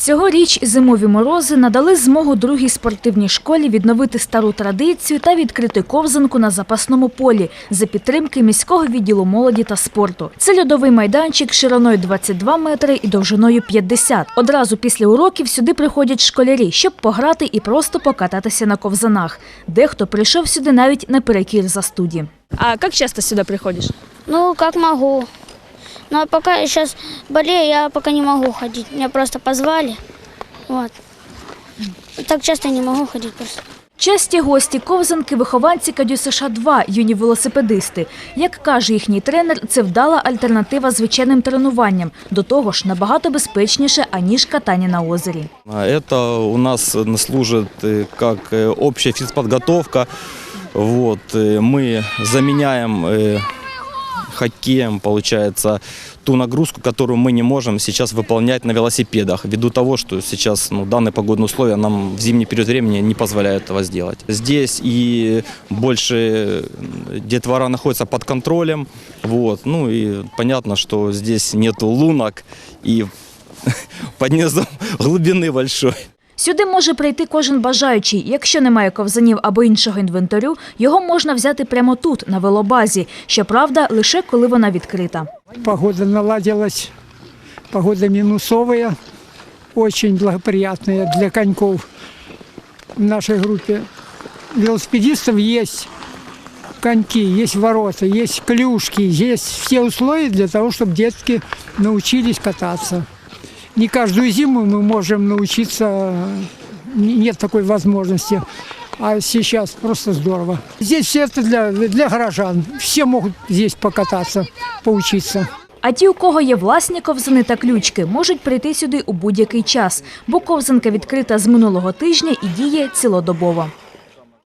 Цьогоріч зимові морози надали змогу другій спортивній школі відновити стару традицію та відкрити ковзанку на запасному полі за підтримки міського відділу молоді та спорту. Це льодовий майданчик шириною 22 метри і довжиною 50. Одразу після уроків сюди приходять школярі, щоб пограти і просто покататися на ковзанах. Дехто прийшов сюди навіть наперекір за студі. А как часто сюда приходишь? Ну, как могу. Но пока я сейчас болею, я пока не могу ходить. Меня просто позвали. Вот. Так часто не могу ходить просто. Часті гості ковзанки – вихованці Кадю США 2 юні велосипедисти. Як каже їхній тренер, це вдала альтернатива звичайним тренуванням. До того ж, набагато безпечніше, аніж катання на озері. А Это у нас э, служит э, как э, общая физподготовка. Вот, э, мы заменяем э, хоккеем, получается, ту нагрузку, которую мы не можем сейчас выполнять на велосипедах, ввиду того, что сейчас ну, данные погодные условия нам в зимний период времени не позволяют этого сделать. Здесь и больше детвора находится под контролем, вот, ну и понятно, что здесь нету лунок и под низом глубины большой. Сюди може прийти кожен бажаючий. Якщо немає ковзанів або іншого інвентарю, його можна взяти прямо тут, на велобазі. Щоправда, лише коли вона відкрита. Погода наладилась, погода минусовая, очень благоприятная для коньков. В нашей группе велосипедистов есть коньки, есть ворота, есть клюшки, есть все условия для того, чтобы детки научились кататься. Не каждую зиму мы можем научиться, не- нет такой возможности. А сейчас просто здорово. Здесь все это для, для горожан. Все могут здесь покататься, поучиться. А ті, у кого є власні ковзани та ключки, можуть прийти сюди у будь-який час, бо ковзанка відкрита з минулого тижня і діє цілодобово.